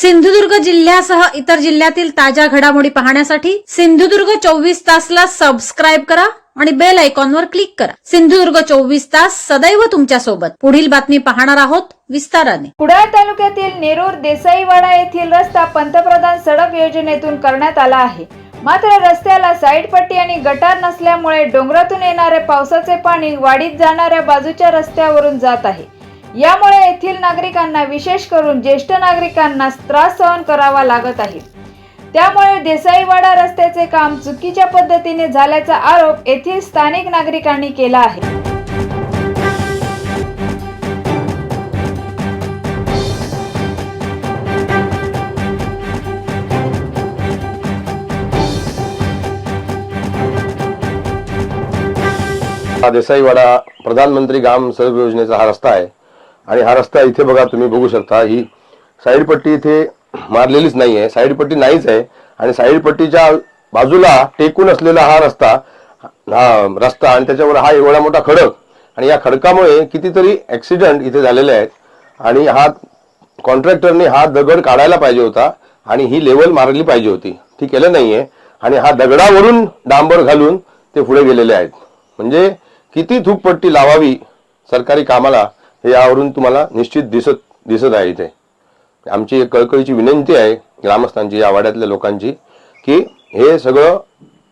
सिंधुदुर्ग जिल्ह्यासह इतर जिल्ह्यातील ताज्या घडामोडी पाहण्यासाठी सिंधुदुर्ग चोवीस तासला सबस्क्राईब करा आणि बेल आयकॉनवर क्लिक करा. सिंधुदुर्ग चोवीस तास सदैव तुमच्यासोबत. पुढील बातमी पाहणार आहोत विस्ताराने. कुडाळ तालुक्यातील नेरूर देसाईवाडा येथील रस्ता पंतप्रधान सडक योजनेतून करण्यात आला आहे. मात्र रस्त्याला साईड पट्टी आणि गटार नसल्यामुळे डोंगरातून येणारे पावसाचे पाणी वाढीत जाणाऱ्या बाजूच्या रस्त्यावरून जात आहे. यामुळे येथील नागरिकांना विशेष करून ज्येष्ठ नागरिकांना त्रास सहन करावा लागत आहे. त्यामुळे देसाईवाडा रस्त्याचे काम चुकीच्या पद्धतीने झाल्याचा आरोप येथील स्थानिक नागरिकांनी केला आहे. हा देसाईवाडा प्रधानमंत्री ग्राम सडक योजनेचा हा रस्ता आहे. आणि हा रस्ता इथे बघा तुम्ही बघू शकता ही साईड पट्टी इथे मारलेलीच नाही आहे साईड पट्टी नाहीच आहे. आणि साईड पट्टीच्या बाजूला टेकून असलेला हा रस्ता हा रस्ता आणि त्याच्यावर हा एवढा मोठा खडक. आणि या खडकामुळे कितीतरी ऍक्सिडेंट इथे झालेले आहेत. आणि हा कॉन्ट्रॅक्टरने हा दगड काढायला पाहिजे होता आणि ही लेवल मारली पाहिजे होती. ती केलं नाहीये? आणि हा दगडावरून डांबर घालून ते पुढे गेलेले आहेत. म्हणजे किती थूकपट्टी लावावी सरकारी कामाला हे यावरून तुम्हाला निश्चित दिसत दिसत आहे इथे. आमची एक कळकळीची विनंती आहे ग्रामस्थांची या वाड्यातल्या लोकांची की हे सगळं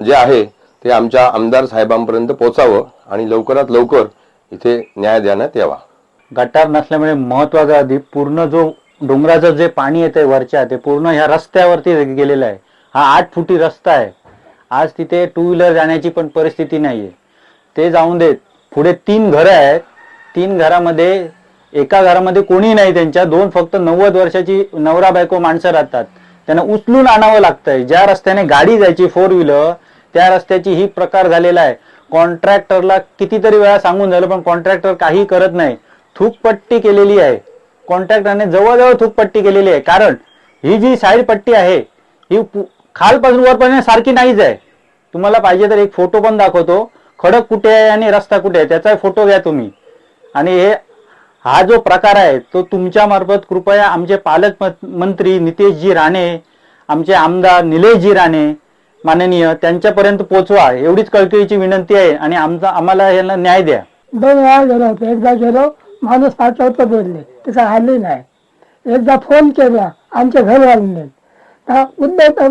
जे आहे ते आमच्या आमदार साहेबांपर्यंत पोचावं आणि लवकरात लवकर इथे न्याय देण्यात यावा. गटार नसल्यामुळे महत्त्वाचा आधी पूर्ण जो डोंगराचं जे पाणी येतंय वरच्या ते पूर्ण ह्या रस्त्यावरती गेलेलं आहे. हा आठ फुटी रस्ता आहे. आज तिथे टू व्हीलर जाण्याची पण परिस्थिती नाहीये. ते जाऊन देत. पुढे तीन घरं आहेत. तीन घरामध्ये एका घरामध्ये कोणी नाही त्यांच्या. दोन फक्त नव्वद वर्षाची नवरा बायको माणसं राहतात. त्यांना उचलून आणावं लागतंय. ज्या रस्त्याने गाडी जायची फोर व्हीलर त्या रस्त्याची ही प्रकार झालेला आहे. कॉन्ट्रॅक्टरला कितीतरी वेळा सांगून झालं पण कॉन्ट्रॅक्टर काही करत नाही. थूकपट्टी केलेली आहे. कॉन्ट्रॅक्टरने जवळजवळ थूकपट्टी केलेली आहे. कारण ही जी साईड पट्टी आहे ही खालपासून वरपर्यंत सारखी नाहीच आहे. तुम्हाला पाहिजे तर एक फोटो पण दाखवतो. खडक कुठे आहे आणि रस्ता कुठे आहे त्याचा फोटो घ्या तुम्ही. आणि हे हा जो प्रकार आहे तो तुमच्या मार्फत कृपया आमचे पालक मंत्री नितेशजी राणे आमचे आमदार निलेशजी राणे माननीय त्यांच्यापर्यंत पोचवा एवढीच कळकळीची विनंती आहे आणि आमचा आम्हाला याला न्याय द्या. दोन वेळा गेलो होतो. एकदा गेलो माणूस पाठवतो बोलले ते काय आले नाही. एकदा फोन केला आमच्या घर वाढले उद्धव तर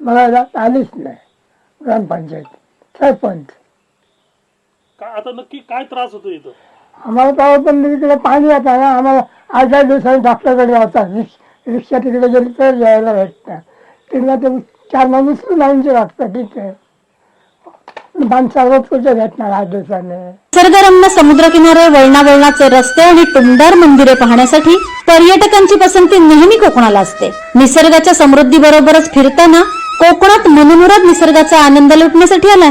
बघायला आलीच नाही. ग्रामपंचायत सरपंच. आता नक्की काय त्रास होतो इथं? आम्हाला तेव्हा पण तिकडे पाणी येतं ना आम्हाला आठ आठ दिवसांनी डॉक्टरकडे जातात रिक्ष रिक्षा तिकडे गेली तर जायला भेटतं तिकडे ते चार माणूस लावूनचे लागतं ठीक आहे भेटणार आठ निसर्गरम्य समुद्रकिनारे वळणा वळणाचे रस्ते आणि टुमदार मंदिरे पाहण्यासाठी पर्यटकांची पसंती नेहमी कोकणाला असते. निसर्गाच्या समृद्धी बरोबरच फिरताना कोकणात मनमुराद निसर्गाचा आनंद लुटण्यासाठी आलाय.